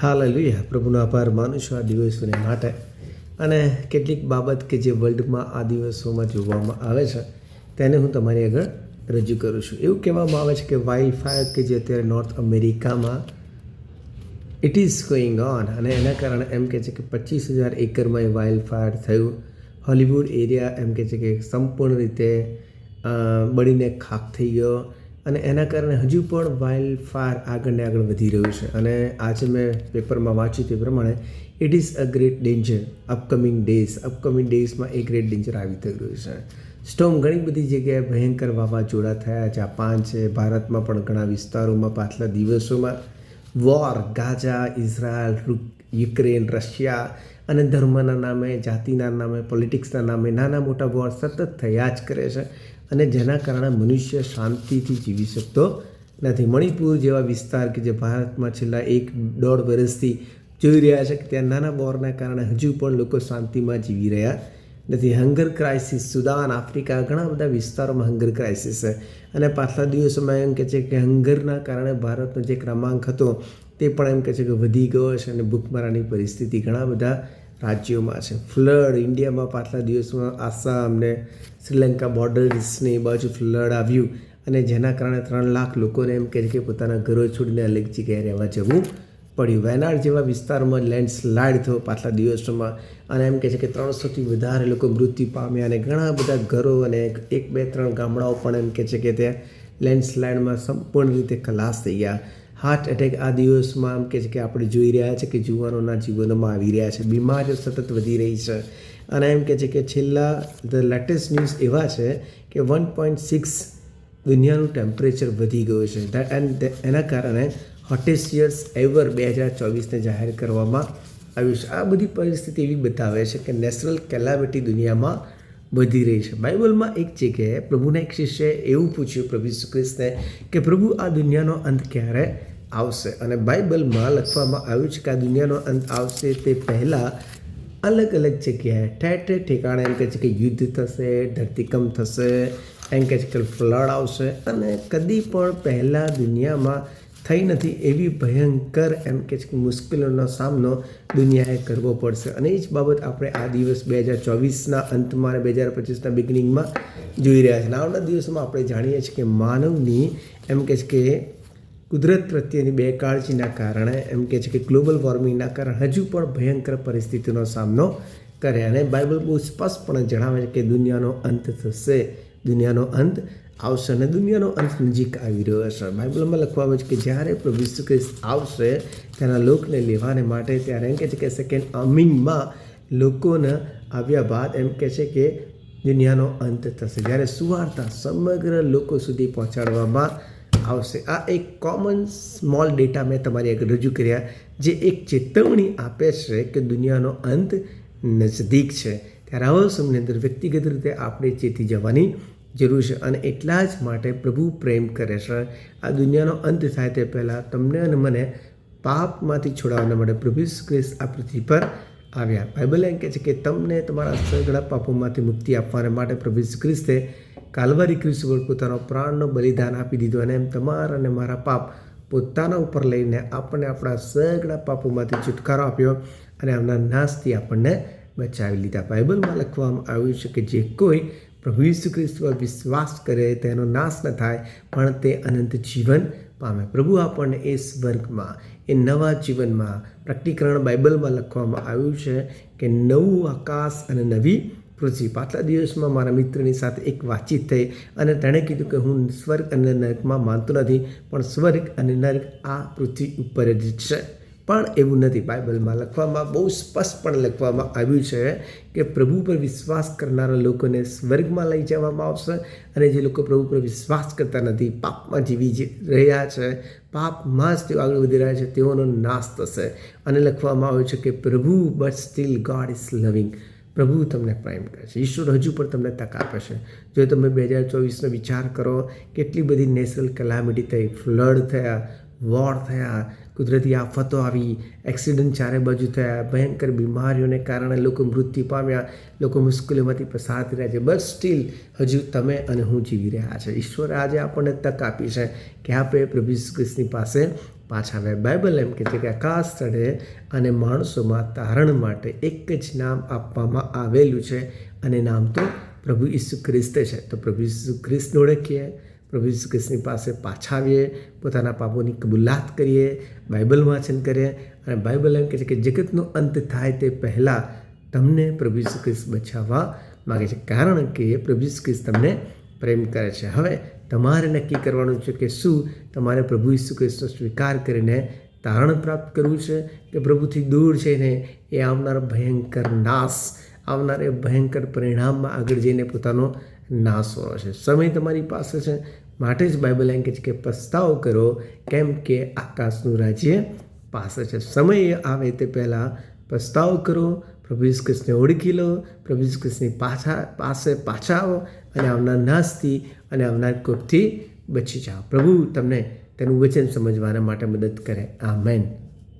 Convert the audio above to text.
Hallelujah. પ્રભુનો આભાર માનું છું આ દિવસોને માટે. અને કેટલીક બાબત કે જે વર્લ્ડમાં આ દિવસોમાં જોવામાં આવે છે, તેને હું તમારી આગળ રજૂ કરું છું. એવું કહેવામાં આવે છે કે વાઇલ્ડ કે જે અત્યારે નોર્થ અમેરિકામાં ઇટ ઇઝ ગોઈંગ ઓન અને એના કારણે એમ કહે છે કે પચીસ હજાર એકરમાં એ વાઇલ્ડ ફાયર થયું. હોલિવૂડ એરિયા એમ કહે છે કે સંપૂર્ણ રીતે બળીને ખાક થઈ ગયો. અને એના કારણે હજુ પણ વાઇલ્ડ ફાયર આગળ ને આગળ વધી રહ્યું છે. અને આજે મેં પેપરમાં વાંચ્યું તે પ્રમાણે it is a great danger upcoming days upcoming ડેઝમાં a great danger આવી થઈ રહ્યું છે. સ્ટોમ ઘણી બધી જગ્યાએ ભયંકર વાવાઝોડા થયા. જાપાન છે, ભારતમાં પણ ઘણા વિસ્તારોમાં પાછલા દિવસોમાં war Gaza, Israel Ukraine, Russia અને ધર્મના નામે, જાતિના નામે પોલિટિક્સના નામે નાના મોટા વોર સતત થયા જ કરે છે. અને જેના કારણે મનુષ્ય શાંતિથી જીવી શકતો નથી. મણિપુર જેવા વિસ્તાર કે જે ભારતમાં છેલ્લા એક દોઢ વર્ષથી જોઈ રહ્યા છે કે ત્યાં નાના બોરના કારણે હજુ પણ લોકો શાંતિમાં જીવી રહ્યા નથી. હંગર ક્રાઇસિસ, સુદાન, આફ્રિકા ઘણા બધા વિસ્તારોમાં હંગર ક્રાઇસિસ છે. અને પાછલા દિવસોમાં એમ કહે છે કે હંગરના કારણે ભારતનો જે ક્રમાંક હતો તે પણ એમ કહે છે કે વધી ગયો છે અને ભૂખમરાની પરિસ્થિતિ ઘણા બધા રાજ્યોમાં છે. ફ્લડ, ઇન્ડિયામાં પાછલા દિવસોમાં આસામ ને શ્રીલંકા બોર્ડર્સની બાજુ ફ્લડ આવ્યું અને જેના કારણે ત્રણ લાખ લોકોને એમ કહે છે કે પોતાના ઘરો છોડીને અલગ જગ્યાએ રહેવા જવું પડ્યું. વયનાડ જેવા વિસ્તારમાં લેન્ડસ્લાઇડ થયો પાછલા દિવસોમાં અને એમ કહે છે કે ત્રણસોથી વધારે લોકો મૃત્યુ પામ્યા અને ઘણા બધા ઘરો અને એક બે ત્રણ ગામડાઓ પણ એમ કહે છે કે ત્યાં લેન્ડસ્લાઇડમાં સંપૂર્ણ રીતે ખલાસ થઈ ગયા. હાર્ટ એટેક આ દિવસમાં એમ કહે છે કે આપણે જોઈ રહ્યા છે કે યુવાનોના જીવનોમાં આવી રહ્યા છે. બીમારીઓ સતત વધી રહી છે. અને એમ કહે છે કે છેલ્લા ધ લેટેસ્ટ ન્યૂઝ એવા છે કે વન પોઈન્ટ સિક્સ દુનિયાનું ટેમ્પરેચર વધી ગયું છે. એન્ડ એના કારણે હોટેસ્ટ યર્સ એવર બે હજાર ચોવીસને જાહેર કરવામાં આવ્યું છે. આ બધી પરિસ્થિતિ એવી બતાવે છે કે નેચરલ કેલામિટી દુનિયામાં વધી રહી છે. બાઇબલમાં એક જગ્યાએ પ્રભુના એક શિષ્યએ એવું પૂછ્યું પ્રભુ ખ્રિસ્તને કે પ્રભુ આ દુનિયાનો અંત ક્યારે આવશે. અને બાઇબલમાં લખવામાં આવ્યું છે કે આ દુનિયાનો અંત આવશે તે પહેલાં અલગ અલગ જગ્યાએ ઠેર ઠેર ઠેકાણે એમ કહે છે કે યુદ્ધ થશે, ધરતીકંપ થશે, એમ કહે છે કે ફ્લડ આવશે. અને કદી પણ પહેલાં દુનિયામાં થઈ નથી એવી ભયંકર એમ કે મુશ્કેલીઓનો સામનો દુનિયાએ કરવો પડશે. અને એ જ બાબત આપણે આ દિવસ બે હજાર ચોવીસના અંતમાં અને બે હજાર પચીસના બિગનિંગમાં જોઈ રહ્યા છીએ આવનાર દિવસોમાં આપણે જાણીએ છીએ કે માનવની એમ કે છે કે કુદરત પ્રત્યેની બેકાળજીના કારણે એમ કે છે કે ગ્લોબલ વોર્મિંગના કારણે હજુ પણ ભયંકર પરિસ્થિતિનો સામનો કરે અને બાઇબલ બહુ સ્પષ્ટપણે જણાવે છે કે દુનિયાનો અંત થશે. દુનિયાનો અંત આવશે અને દુનિયાનો અંત નજીક આવી રહ્યો છે બાઇબલમાં લખવામાં આવે છે કે જ્યારે પ્રભુ ઈસુ ખ્રિસ્ત આવશે તેના લોકને લેવાને માટે ત્યારે એમ કહે છે કે સેકન્ડ અમિંગમાં લોકોને આવ્યા બાદ એમ કહે છે કે દુનિયાનો અંત થશે. જ્યારે સુવાર્તા સમગ્ર લોકો સુધી પહોંચાડવામાં આવશે. આ એક કોમન સ્મોલ ડેટા મેં તમારી આગળ રજૂ કર્યા, જે એક ચેતવણી આપે છે કે દુનિયાનો અંત નજદીક છે. ત્યારે આવા સમયની અંદર વ્યક્તિગત રીતે આપણે ચેતી જવાની જરૂર છે અને એટલા જ માટે પ્રભુ પ્રેમ કરે છે. આ દુનિયાનો અંત થાય તે પહેલાં તમને અને મને પાપમાંથી છોડાવવા માટે પ્રભુ ખ્રિસ્ત આ પૃથ્વી પર આવ્યા. બાઇબલ એમ કહે છે કે તમને તમારા સગળા પાપોમાંથી મુક્તિ આપવાના માટે પ્રભુ ખ્રિસ્તે કાલવારી ક્રિસ પર પોતાનો પ્રાણનો બલિદાન આપી દીધું અને એમ તમારા અને મારા પાપ પોતાના ઉપર લઈને આપણને આપણા સગળા પાપોમાંથી છુટકારો આપ્યો અને આમના નાશથી આપણને બચાવી લીધા. બાઇબલમાં લખવામાં આવ્યું છે કે જે કોઈ પ્રભુ ઈસુ ખ્રિસ્ત પર વિશ્વાસ કરે તેનો નાશ ન થાય, પણ તે અનંત જીવન પામે. પ્રભુ આપણને એ સ્વર્ગમાં એ નવા જીવનમાં, પ્રકટીકરણ બાઇબલમાં લખવામાં આવ્યું છે કે નવું આકાશ અને નવી પૃથ્વી પાછલા દિવસમાં મારા મિત્રની સાથે એક વાતચીત થઈ અને તેણે કીધું કે હું સ્વર્ગ અને નરકમાં માનતો નથી, પણ સ્વર્ગ અને નર્ક આ પૃથ્વી ઉપર જ છે. પણ એવું નથી. બાઇબલમાં લખવામાં બહુ સ્પષ્ટપણે લખવામાં આવ્યું છે કે પ્રભુ પર વિશ્વાસ કરનારા લોકોને સ્વર્ગમાં લઈ જવામાં આવશે અને જે લોકો પ્રભુ પર વિશ્વાસ કરતા નથી, પાપમાં જીવી રહ્યા છે, પાપમાં જ તેઓ આગળ વધી રહ્યા છે, તેઓનો નાશ થશે. અને લખવામાં આવ્યું છે કે પ્રભુ બટ સ્ટીલ ગોડ ઇઝ લવિંગ પ્રભુ તમને પ્રેમ કરે છે. ઈશ્વર હજુ પણ તમને તક આપે છે. જો તમે બે હજાર ચોવીસનો વિચાર કરો, કેટલી બધી નેચરલ કલામિટી થઈ, ફ્લડ થયા, વોર થયા, કુદરતી આફતો આવી, એક્સિડન્ટ ચારે બાજુ થયા, ભયંકર બીમારીઓને કારણે લોકો મૃત્યુ પામ્યા, લોકો મુશ્કેલીઓમાંથી પસાર થઈ રહ્યા છે. બસ સ્ટીલ હજુ તમે અને હું જીવી રહ્યા છે. ઈશ્વરે આજે આપણને તક આપી છે કે આપણે પ્રભુ ઈસુ ખ્રિસ્તની પાસે પાછા હવે બાઇબલ એમ કહે છે કે આકાશ સ્થળે અને માણસોમાં તારણ માટે એક જ નામ આપવામાં આવેલું છે અને નામ તો પ્રભુ ઈસુ ખ્રિસ્ત છે. તો પ્રભુ ઈસુ ખ્રિસ્તને ઓળખીએ પ્રભુ ઈસુ ખ્રિસ્તની પાસે પાછા આવીએ, પોતાના પાપોની કબૂલાત કરીએ બાઇબલ વાંચન કરીએ અને બાઇબલ એમ કહે છે કે જગતનો અંત થાય તે પહેલાં તમને પ્રભુ ઈસુ ખ્રિસ્ત બચાવવા માગે છે. કારણ કે પ્રભુ ઈસુ ખ્રિસ્ત તમને પ્રેમ કરે છે. હવે તમારે નક્કી કરવાનું છે કે શું તમારે પ્રભુ ઈસુ ખ્રિસ્તનો સ્વીકાર કરીને તારણ પ્રાપ્ત કરવું છે કે પ્રભુથી દૂર જઈને એ આવનાર ભયંકર નાશ, આવનાર એ ભયંકર પરિણામમાં આગળ જઈને પોતાનો નાશ હોવો છે. સમય તમારી પાસે છે. માટે જ બાઇબલ એમ કહે છે કે પસ્તાવ કરો કેમ કે આકાશનું રાજ્ય પાસે છે. સમય આવે તે પહેલાં પસ્તાવ કરો. પ્રભુ ઈસુ કૃષ્ણને ઓળખી લો. પ્રભુ ઈસુ કૃષ્ણની પાછા પાસે પાછા આવો. અને આવનાર નાશથી અને આવનાર કોપથી બચી જાઓ. પ્રભુ તમને તેનું વચન સમજવાના માટે મદદ કરે. આ મેન